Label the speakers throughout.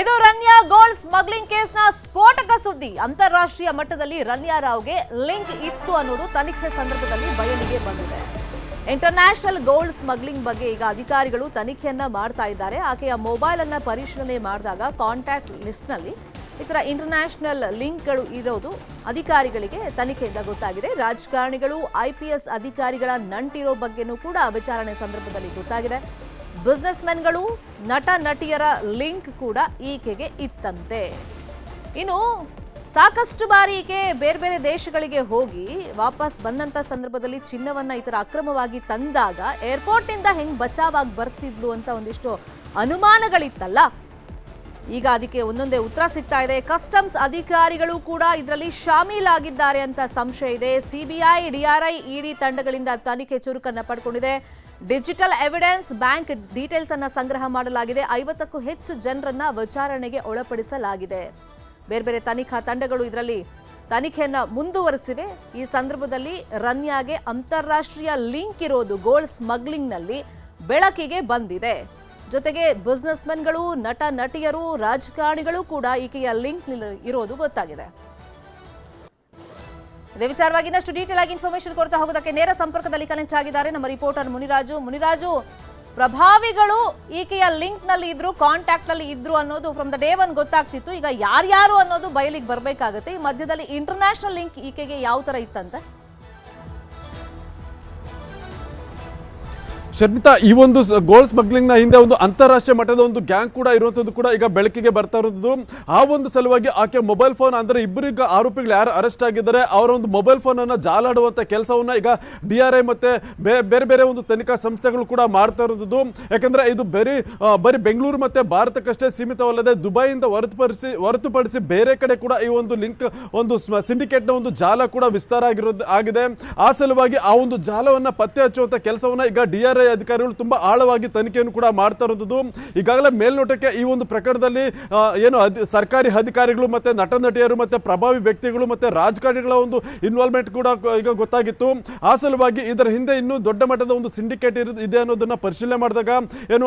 Speaker 1: ಇದು Ranya gold smuggling ಕೇಸ್ನ ಸ್ಫೋಟಕ ಸುದ್ದಿ. ಅಂತಾರಾಷ್ಟ್ರೀಯ ಮಟ್ಟದಲ್ಲಿ ರನ್ಯಾ ರಾವ್ಗೆ ಲಿಂಕ್ ಇತ್ತು ಅನ್ನೋದು ತನಿಖೆ ಸಂದರ್ಭದಲ್ಲಿ ಬಯಲಿಗೆ ಬಂದಿದೆ. ಇಂಟರ್ನ್ಯಾಷನಲ್ ಗೋಲ್ಡ್ ಸ್ಮಗ್ಲಿಂಗ್ ಬಗ್ಗೆ ಈಗ ಅಧಿಕಾರಿಗಳು ತನಿಖೆಯನ್ನ ಮಾಡ್ತಾ ಇದ್ದಾರೆ. ಆಕೆಯ ಮೊಬೈಲ್ ಅನ್ನ ಪರಿಶೀಲನೆ ಮಾಡಿದಾಗ ಕಾಂಟ್ಯಾಕ್ಟ್ ಲಿಸ್ಟ್ನಲ್ಲಿ ಈ ತರ ಇಂಟರ್ನ್ಯಾಷನಲ್ ಲಿಂಕ್ಗಳು ಇರೋದು ಅಧಿಕಾರಿಗಳಿಗೆ ತನಿಖೆಯಿಂದ ಗೊತ್ತಾಗಿದೆ. ರಾಜಕಾರಣಿಗಳು ಐಪಿಎಸ್ ಅಧಿಕಾರಿಗಳ ನಂಟಿರೋ ಬಗ್ಗೆನೂ ಕೂಡ ವಿಚಾರಣೆ ಸಂದರ್ಭದಲ್ಲಿ ಗೊತ್ತಾಗಿದೆ. ಬಿಸ್ನೆಸ್ ಮೆನ್ಗಳು ನಟ, ನಟಿಯರ ಲಿಂಕ್ ಕೂಡ ಈಕೆಗೆ ಇತ್ತಂತೆ. ಇನ್ನು ಸಾಕಷ್ಟು ಬಾರಿ ಈಕೆ ಬೇರೆ ಬೇರೆ ದೇಶಗಳಿಗೆ ಹೋಗಿ ವಾಪಸ್ ಬಂದಂತ ಸಂದರ್ಭದಲ್ಲಿ ಚಿನ್ನವನ್ನ ಈ ಅಕ್ರಮವಾಗಿ ತಂದಾಗ ಏರ್ಪೋರ್ಟ್ನಿಂದ ಹೆಂಗ್ ಬಚಾವಾಗಿ ಬರ್ತಿದ್ಲು ಅಂತ ಒಂದಿಷ್ಟು ಅನುಮಾನಗಳಿತ್ತಲ್ಲ. ಈಗ ಅದಕ್ಕೆ ಒಂದೊಂದೇ ಉತ್ತರ ಸಿಗ್ತಾ ಇದೆ. ಕಸ್ಟಮ್ಸ್ ಅಧಿಕಾರಿಗಳು ಕೂಡ ಇದರಲ್ಲಿ ಶಾಮೀಲಾಗಿದ್ದಾರೆ ಅಂತ ಸಂಶಯ ಇದೆ. ಸಿಬಿಐ ಡಿಆರ್ಐ ಇಡಿ ತಂಡಗಳಿಂದ ತನಿಖೆ ಚುರುಕನ್ನು ಪಡ್ಕೊಂಡಿದೆ. ಡಿಜಿಟಲ್ ಎವಿಡೆನ್ಸ್ ಬ್ಯಾಂಕ್ ಡೀಟೇಲ್ಸ್ ಅನ್ನ ಸಂಗ್ರಹ ಮಾಡಲಾಗಿದೆ. ಐವತ್ತಕ್ಕೂ ಹೆಚ್ಚು ಜನರನ್ನ ವಿಚಾರಣೆಗೆ ಒಳಪಡಿಸಲಾಗಿದೆ. ಬೇರೆ ಬೇರೆ ತನಿಖಾ ತಂಡಗಳು ಇದರಲ್ಲಿ ತನಿಖೆಯನ್ನ ಮುಂದುವರೆಸಿವೆ. ಈ ಸಂದರ್ಭದಲ್ಲಿ ರನ್ಯಾಗೆ ಅಂತಾರಾಷ್ಟ್ರೀಯ ಲಿಂಕ್ ಇರೋದು ಗೋಲ್ಡ್ ಸ್ಮಗ್ಲಿಂಗ್ನಲ್ಲಿ ಬೆಳಕಿಗೆ ಬಂದಿದೆ. ಜೊತೆಗೆ ಬಿಸ್ನೆಸ್ ಮೆನ್ಗಳು ನಟ, ನಟಿಯರು, ರಾಜಕಾರಣಿಗಳು ಕೂಡ ಈಕೆಯ ಲಿಂಕ್ ಇರೋದು ಗೊತ್ತಾಗಿದೆ. ಇದೇ ವಿಚಾರವಾಗಿ ಇನ್ನಷ್ಟು ಡೀಟೇಲ್ ಆಗಿ ಇನ್ಫಾರ್ಮೇಶನ್ ಕೊಡ್ತಾ ಹೋಗೋದಕ್ಕೆ ನೇರ ಸಂಪರ್ಕದಲ್ಲಿ ಕನೆಕ್ಟ್ ಆಗಿದ್ದಾರೆ ನಮ್ಮ ರಿಪೋರ್ಟರ್ ಮುನಿರಾಜು. ಮುನಿರಾಜು, ಪ್ರಭಾವಿಗಳು ಈಕೆಯ ಲಿಂಕ್ನಲ್ಲಿ ಇದ್ರು ಕಾಂಟ್ಯಾಕ್ಟ್ನಲ್ಲಿ ಇದ್ರು ಅನ್ನೋದು ಫ್ರಮ್ ದ ಡೇ ಒನ್ ಗೊತ್ತಾಗ್ತಿತ್ತು. ಈಗ ಯಾರ್ಯಾರು ಅನ್ನೋದು ಬಯಲಿಗೆ ಬರಬೇಕಾಗುತ್ತೆ. ಈ ಮಧ್ಯದಲ್ಲಿ ಇಂಟರ್ನ್ಯಾಷನಲ್ ಲಿಂಕ್ ಈಕೆಗೆ ಯಾವ ತರ ಇತ್ತಂತೆ?
Speaker 2: ಶರ್ಮಿತಾ, ಈ ಒಂದು ಗೋಲ್ಡ್ ಸ್ಮಗ್ಲಿಂಗ್ನ ಹಿಂದೆ ಒಂದು ಅಂತಾರಾಷ್ಟ್ರೀಯ ಮಟ್ಟದ ಒಂದು ಗ್ಯಾಂಗ್ ಕೂಡ ಇರುವಂತದ್ದು ಕೂಡ ಈಗ ಬೆಳಕಿಗೆ ಬರ್ತಾ ಇರೋದು ಆ ಒಂದು ಸಲುವಾಗಿ ಆಕೆ ಮೊಬೈಲ್ ಫೋನ್ ಅಂದ್ರೆ ಇಬ್ಬರಿಗ ಆರೋಪಿಗಳು ಯಾರು ಅರೆಸ್ಟ್ ಆಗಿದ್ದಾರೆ, ಅವರ ಒಂದು ಮೊಬೈಲ್ ಫೋನ್ ಅನ್ನ ಜಾಲಾಡುವಂತ ಕೆಲಸವನ್ನ ಈಗ ಡಿ ಆರ್ ಐ ಮತ್ತೆ ಬೇರೆ ಬೇರೆ ಒಂದು ತನಿಖಾ ಸಂಸ್ಥೆಗಳು ಕೂಡ ಮಾಡ್ತಾ ಇರೋದು ಯಾಕಂದ್ರೆ ಇದು ಬರೀ ಬರೀ ಬೆಂಗಳೂರು ಮತ್ತೆ ಭಾರತಕ್ಕಷ್ಟೇ ಸೀಮಿತವಲ್ಲದೆ ದುಬೈಯಿಂದ ಹೊರತುಪಡಿಸಿ ಹೊರತುಪಡಿಸಿ ಬೇರೆ ಕಡೆ ಕೂಡ ಈ ಒಂದು ಲಿಂಕ್ ಒಂದು ಸಿಂಡಿಕೇಟ್ನ ಒಂದು ಜಾಲ ಕೂಡ ವಿಸ್ತಾರ ಆಗಿರೋದು, ಆಗಿದೆ. ಆ ಸಲುವಾಗಿ ಆ ಒಂದು ಜಾಲವನ್ನ ಪತ್ತೆ ಹಚ್ಚುವಂತ ಕೆಲಸವನ್ನ ಈಗ ಡಿ ಆರ್ ಐ ಅಧಿಕಾರಿಗಳು ತುಂಬಾ ಆಳವಾಗಿ ತನಿಖೆಯನ್ನು ಕೂಡ ಮಾಡ್ತಾ ಇರೋದು ಈಗಾಗಲೇ ಮೇಲ್ನೋಟಕ್ಕೆ ಈ ಒಂದು ಪ್ರಕರಣದಲ್ಲಿ ಏನು ಸರ್ಕಾರಿ ಅಧಿಕಾರಿಗಳು ಮತ್ತೆ ನಟ ನಟಿಯರು ಮತ್ತೆ ಪ್ರಭಾವಿ ವ್ಯಕ್ತಿಗಳು ಮತ್ತೆ ರಾಜಕಾರಣಿಗಳ ಒಂದು ಇನ್ವಾಲ್ವ್ಮೆಂಟ್ ಕೂಡ ಈಗ ಗೊತ್ತಾಗಿತ್ತು. ಆ ಸಲುವಾಗಿ ಇದರ ಹಿಂದೆ ಇನ್ನೂ ದೊಡ್ಡ ಮಟ್ಟದ ಒಂದು ಸಿಂಡಿಕೇಟ್ ಇದೆ ಅನ್ನೋದನ್ನ ಪರಿಶೀಲನೆ ಮಾಡಿದಾಗ, ಏನು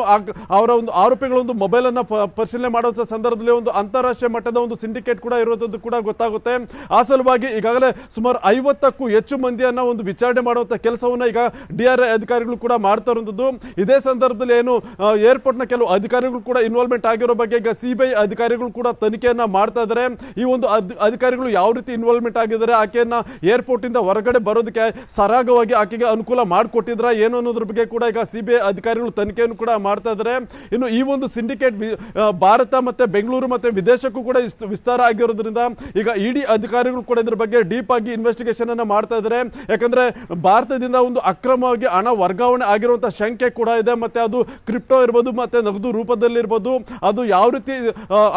Speaker 2: ಅವರ ಒಂದು ಆರೋಪಿಗಳ ಒಂದು ಮೊಬೈಲ್ ಅನ್ನ ಪರಿಶೀಲನೆ ಮಾಡುವಂತಹ ಸಂದರ್ಭದಲ್ಲಿ ಒಂದು ಅಂತಾರಾಷ್ಟ್ರೀಯ ಮಟ್ಟದ ಒಂದು ಸಿಂಡಿಕೇಟ್ ಕೂಡ ಇರೋದು ಕೂಡ ಗೊತ್ತಾಗುತ್ತೆ. ಆ ಸಲುವಾಗಿ ಈಗಾಗಲೇ ಸುಮಾರು ಐವತ್ತಕ್ಕೂ ಹೆಚ್ಚು ಮಂದಿಯನ್ನ ಒಂದು ವಿಚಾರಣೆ ಮಾಡುವಂತ ಕೆಲಸವನ್ನ ಈಗ ಡಿ ಆರ್ ಐ ಅಧಿಕಾರಿಗಳು ಕೂಡ ಮಾಡ್ತಾ ಇರುವಂತದ್ದು ಇದೇ ಸಂದರ್ಭದಲ್ಲಿ ಏನು ಏರ್ಪೋರ್ಟ್ನ ಕೆಲವು ಅಧಿಕಾರಿಗಳು ಕೂಡ ಇನ್ವಾಲ್ವ್ಮೆಂಟ್ ಆಗಿರೋ ಬಗ್ಗೆ ಈಗ ಸಿಬಿಐ ಅಧಿಕಾರಿಗಳು ಕೂಡ ತನಿಖೆಯನ್ನು ಮಾಡ್ತಾ ಇದ್ದಾರೆ. ಈ ಒಂದು ಅಧಿಕಾರಿಗಳು ಯಾವ ರೀತಿ ಇನ್ವಾಲ್ವ್ಮೆಂಟ್ ಆಗಿದ್ದಾರೆ, ಆಕೆಯನ್ನ ಏರ್ಪೋರ್ಟ್ ಇಂದ ಹೊರಗಡೆ ಬರೋದಕ್ಕೆ ಸರಾಗವಾಗಿ ಆಕೆಗೆ ಅನುಕೂಲ ಮಾಡಿಕೊಟ್ಟಿದ್ರ, ಏನು ಅನ್ನೋದ್ರ ಬಗ್ಗೆ ಕೂಡ ಈಗ ಸಿಬಿಐ ಅಧಿಕಾರಿಗಳು ತನಿಖೆಯನ್ನು ಕೂಡ ಮಾಡ್ತಾ ಇದ್ದಾರೆ. ಇನ್ನು ಈ ಒಂದು ಸಿಂಡಿಕೇಟ್ ಭಾರತ ಮತ್ತೆ ಬೆಂಗಳೂರು ಮತ್ತೆ ವಿದೇಶಕ್ಕೂ ಕೂಡ ವಿಸ್ತಾರ ಆಗಿರೋದ್ರಿಂದ ಈಗ ಇಡಿ ಅಧಿಕಾರಿಗಳು ಕೂಡ ಇದ್ರ ಬಗ್ಗೆ ಡೀಪ್ ಆಗಿ ಇನ್ವೆಸ್ಟಿಗೇಷನ್ ಅನ್ನ ಮಾಡ್ತಾ ಇದ್ದಾರೆ. ಯಾಕಂದ್ರೆ ಭಾರತದಿಂದ ಒಂದು ಅಕ್ರಮವಾಗಿ ಹಣ ವರ್ಗಾವಣೆ ಆಗಿರುವಂತ ಶಂಕೆ ಕೂಡ ಇದೆ. ಮತ್ತೆ ಅದು ಕ್ರಿಪ್ಟೋ ಇರ್ಬೋದು, ಮತ್ತೆ ನಗದು ರೂಪದಲ್ಲಿರ್ಬೋದು. ಅದು ಯಾವ ರೀತಿ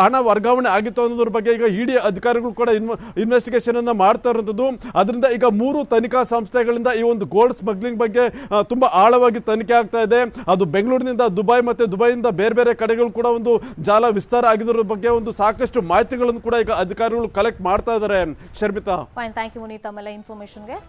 Speaker 2: ಹಣ ವರ್ಗಾವಣೆ ಆಗಿತ್ತು ಅನ್ನೋದ್ರ ಬಗ್ಗೆ ಈಗ ಇಡಿ ಅಧಿಕಾರಿಗಳು ಕೂಡ ಇನ್ವ ಇನ್ವೆಸ್ಟಿಗೇಷನನ್ನು ಮಾಡ್ತಾ ಇರೋದು ಅದರಿಂದ ಈಗ ಮೂರು ತನಿಖಾ ಸಂಸ್ಥೆಗಳಿಂದ ಈ ಒಂದು ಗೋಲ್ಡ್ ಸ್ಮಗ್ಲಿಂಗ್ ಬಗ್ಗೆ ತುಂಬ ಆಳವಾಗಿ ತನಿಖೆ ಆಗ್ತಾ ಇದೆ. ಅದು ಬೆಂಗಳೂರಿನಿಂದ ದುಬೈ ಮತ್ತೆ ದುಬೈಯಿಂದ ಬೇರೆ ಬೇರೆ ಕಡೆಗಳು ಕೂಡ ಒಂದು ಜಾಲ ವಿಸ್ತಾರ ಆಗಿದ್ರ ಬಗ್ಗೆ ಒಂದು ಸಾಕಷ್ಟು ಮಾಹಿತಿಗಳನ್ನು ಕೂಡ ಈಗ ಅಧಿಕಾರಿಗಳು ಕಲೆಕ್ಟ್ ಮಾಡ್ತಾ ಇದ್ದಾರೆ. Sharmita.
Speaker 1: Fine thank you Munith ತಮ್ಮೆಲ್ಲ ಇನ್ಫಾರ್ಮೇಶನ್ಗೆ